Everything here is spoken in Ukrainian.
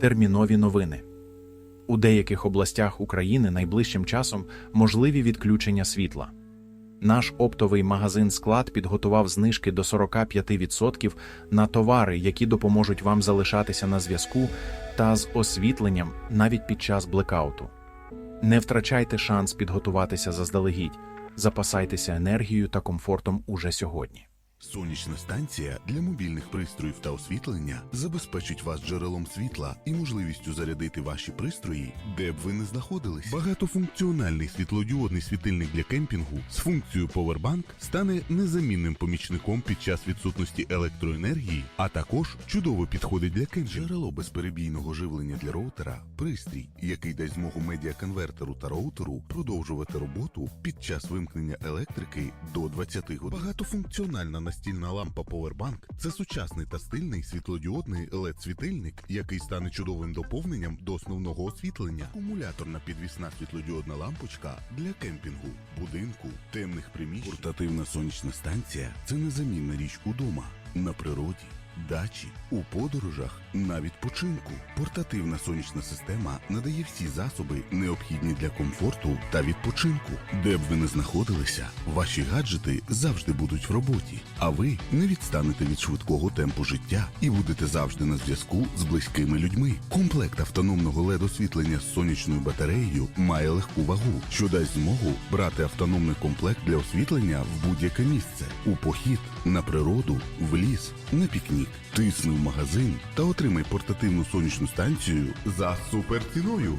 Термінові новини. У деяких областях України найближчим часом можливі відключення світла. Наш оптовий магазин склад підготував знижки до 45% на товари, які допоможуть вам залишатися на зв'язку та з освітленням навіть під час блекауту. Не втрачайте шанс підготуватися заздалегідь, запасайтеся енергією та комфортом уже сьогодні. Сонячна станція для мобільних пристроїв та освітлення забезпечить вас джерелом світла і можливістю зарядити ваші пристрої, де б ви не знаходились. Багатофункціональний світлодіодний світильник для кемпінгу з функцією Powerbank стане незамінним помічником під час відсутності електроенергії, а також чудово підходить для кемпінгу. Джерело безперебійного живлення для роутера пристрій, який дасть змогу медіаконвертеру та роутеру продовжувати роботу під час вимкнення електрики до 20 годин. Багатофункціональна настільна лампа Powerbank – це сучасний та стильний світлодіодний LED-світильник, який стане чудовим доповненням до основного освітлення. Акумуляторна підвісна світлодіодна лампочка для кемпінгу, будинку, темних приміщень. Портативна сонячна станція це незамінна річ удома, на природі. Дачі у подорожах на відпочинку. Портативна сонячна система надає всі засоби, необхідні для комфорту та відпочинку. Де б ви не знаходилися, ваші гаджети завжди будуть в роботі, а ви не відстанете від швидкого темпу життя і будете завжди на зв'язку з близькими людьми. Комплект автономного led освітлення з сонячною батареєю має легку вагу, що дасть змогу брати автономний комплект для освітлення в будь-яке місце у похід, на природу, в ліс, на пікнік. Тисни в магазин та отримай портативну сонячну станцію за суперціною.